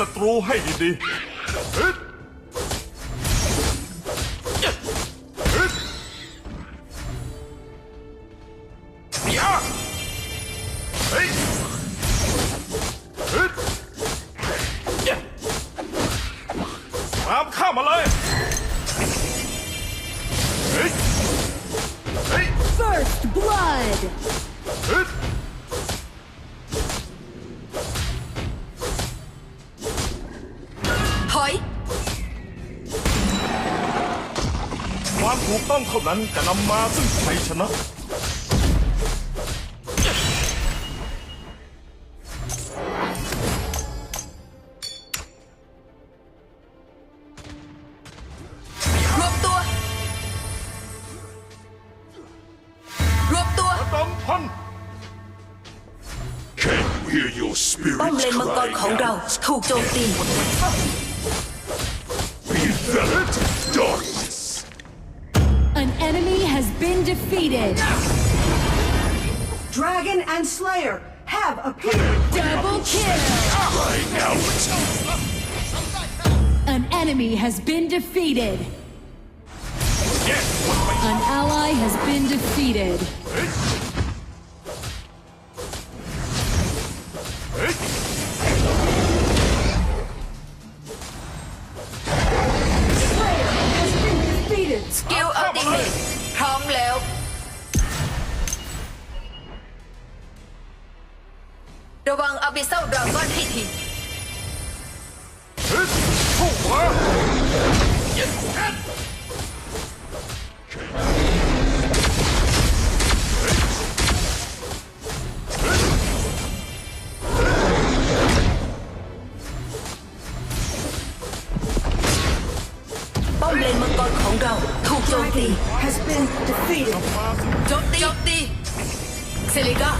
ศัตรูให้ดีๆ ถูกต้องเท่านั้นจะนำมาซึ่งชัยชนะ รวบตัว รวบตัวระดมพล Can you hear your ป้อม spirits เลนมังกร crying ของเรา out? ถูกโจมตี Be enveloped in darkness. An enemy has been defeated. Dragon and Slayer have appeared. Double kill. Right out. An enemy has been defeated. An ally has been defeated. vào phía sau Dragon hay thì Bom lên một con khổng rầu Thu chôn đi has đi. Chốt đi. Seliga.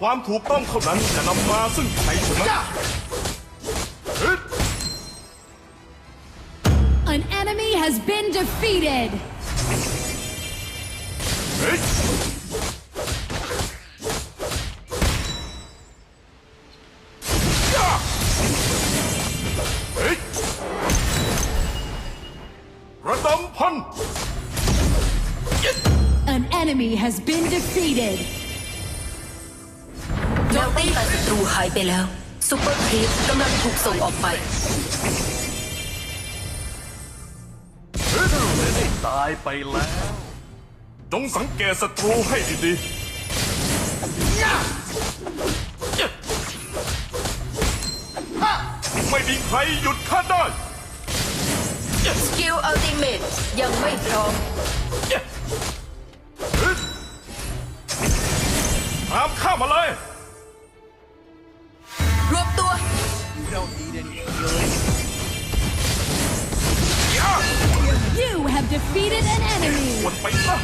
ความถูกต้องเท่านั้นจะนำมาซึ่งชัยชนะเฮ้ย An enemy has been defeated. เฮ้ยยาเฮ้ยระดมพลเย็ด An enemy has been defeated. ายไปแล้วซูเปอร์ครีปกำลังถูกส่งออกไปตายไปแล้ว จงสังเกตศัตรูให้ดีๆ ไม่มีใครหยุดข้าได้ สกิลอัลติเมทยังไม่พร้อมตามข้ามาเลย รวบตัวยา You have defeated an enemy. วนไปซะ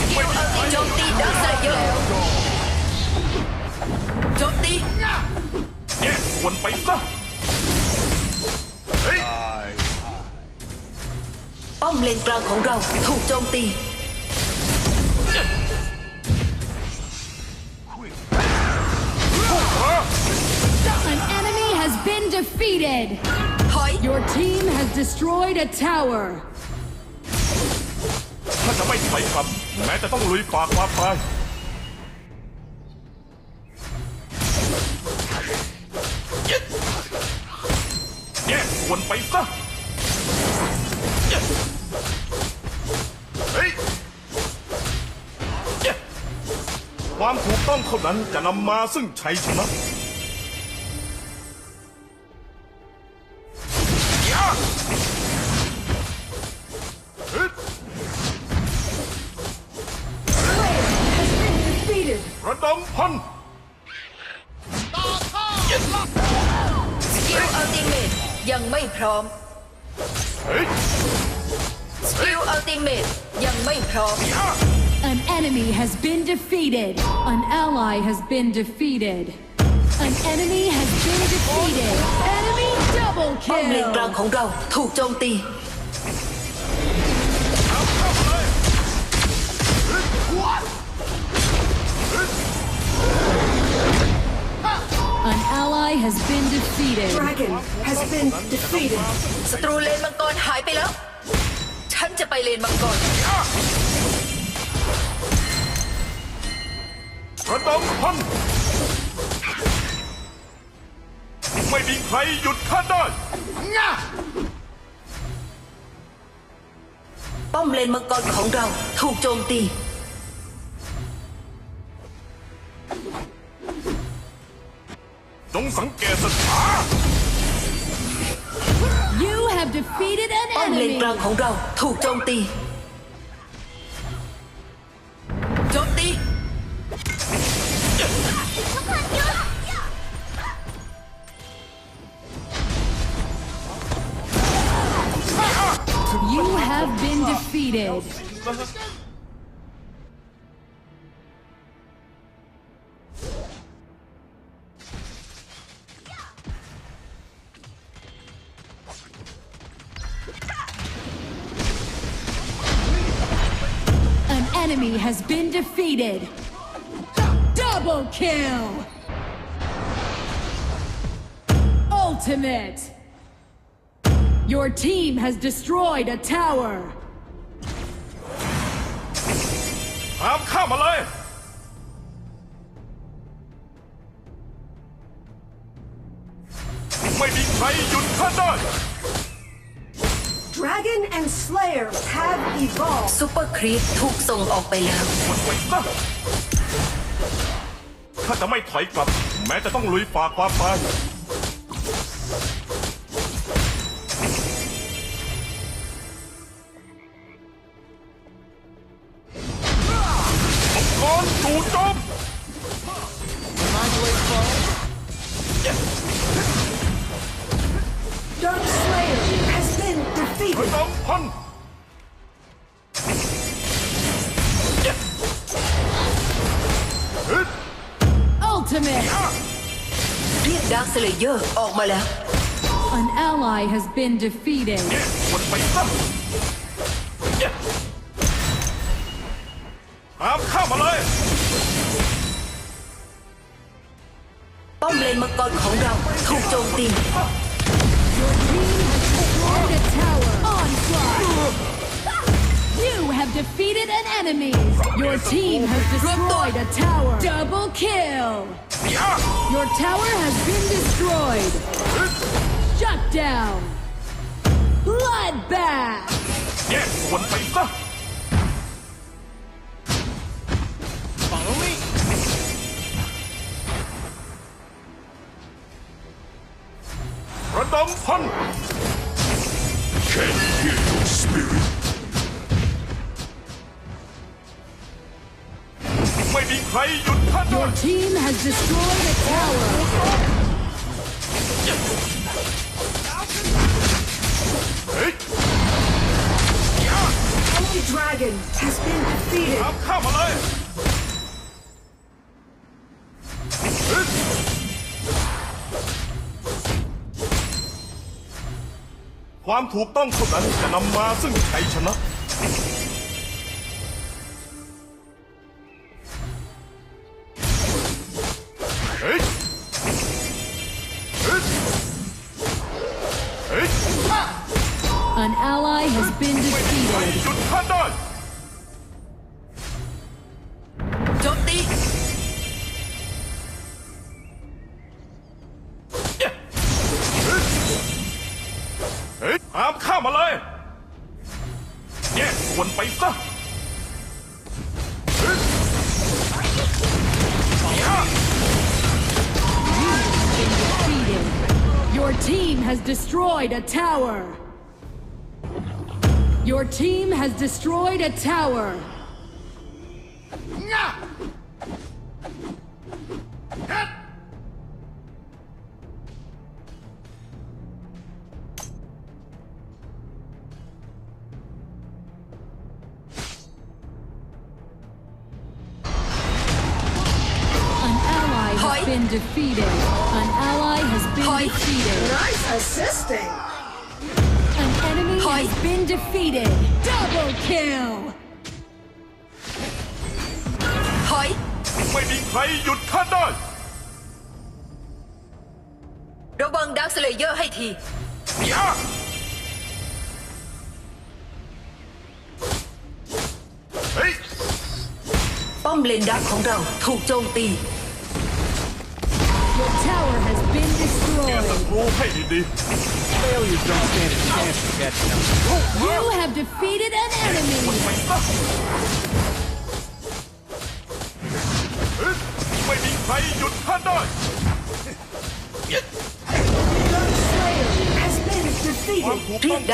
สกิลอัลติโจมตีดักไซเยอร์โจมตีแยกวนไปซะเฮ้ยป้อมเลนกลางของเราถูกโจมตี been defeated. ถอย Your team has destroyed a tower. ถ้าจะไม่ถอยกลับ แม้จะต้องลุยฝ่าความตายเย็ดแยกวนไปซะเย็ดเฮ้ยเย็ดความถูกต้องเท่านั้นจะนำมาซึ่งชัยชนะ ระดมพัน สกิลอัลติเมตยังไม่พร้อม เฮ้ย สกิลอัลติเมตยังไม่พร้อม An enemy has been defeated. An ally has been defeated. An enemy has been defeated. Enemy double ป้อมเลนกลาง kill. ของเราถูกโจมตี An ally has been defeated. Dragon has been defeated. ศัตรูเลนมังกรหายไปแล้ว ฉันจะไปเลนมังกรระดมพัน ไม่มีใครหยุดข้าได้ป้อมเลนมังกรของเราถูกโจมตี สังเกตสถาน You have defeated an ป้อมเลน enemy. กลางของเราถูกโจมตี โจมตี You have been defeated. An Enemy has been defeated. Double kill. Ultimate. Your team has destroyed a tower. ตา Dragon and Slayer have evolved. ซูเปอร์ครีปถูกส่งออกไปแล้ว มันไปซะข้าจะไม่ถอยกลับ แม้จะต้องลุยฝ่าความตาย Ultimate. เรียกดาร์คสเลเยอร์ออกมาแล้ว An ally has been defeated. มันไปซะตามข้ามาเลย ป้อมเลนมังกรของเราถูกโจมตี Your team has destroyed a tower. Onslaught. You have defeated an enemy. Your team has destroyed a tower. Double kill. Your tower has been destroyed. Shut down. Bloodbath. Yes, one place. Follow me. Random pun. Can hear your spirit. ม่มีใครหยุดข้าได้ Your team has destroyed a tower. เฮ้ย Enemy Dragon has been defeated. ตามข้ามาเลยเฮ้ยความถูกต้องเท่านั้นจะนำมาซึ่งชัยชนะ has been defeated. Don't they? Your team has destroyed a tower! Your team has destroyed a tower. An ally has been defeated. An ally has been Hi. defeated. Nice assisting An enemy Hi. has been defeated. Double kill. ถอย ไม่มีใครหยุดข้าได้ ระวังดักสเลเยอร์ให้ที ยา เฮ้ย ป้อมเลนดักของเราถูกโจมตี Your tower has been แกศั Failures don't stand a chance of catching up. You have defeated an enemy. Thuyết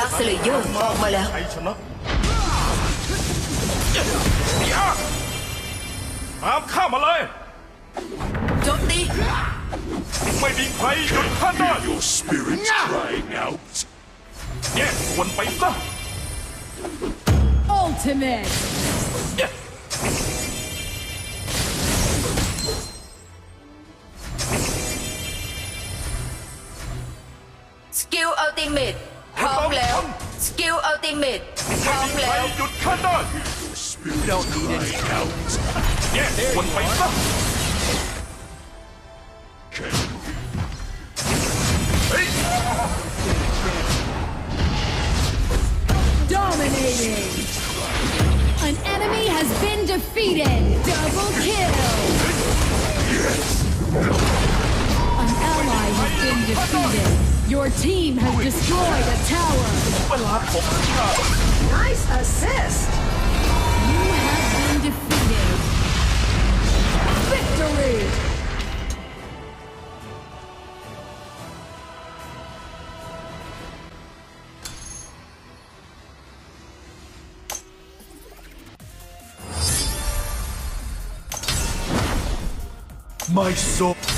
ครหยุดข้าได้ Dark Slayer has been ความ defeated. ถูก เรี ต้ ย อง กดักสเลเยอร์ออกมาแล้ว ใครชนะยาตามข้ามาเลย โจมตี ไม่มีใครหยุดข้าได้ Your spirits crying out. แยกส่วนไปซะ Ultimate. สกิลอัลติเมทพร้อมแล้ว สกิลอัลติเมทพร้อม ใคร แล้ว หยุดข้าได้ Your spirits crying out. แยกส่วนไปซะ Defeated! Double kill! An ally has been defeated. Your team has destroyed a tower. Nice assist! My soul.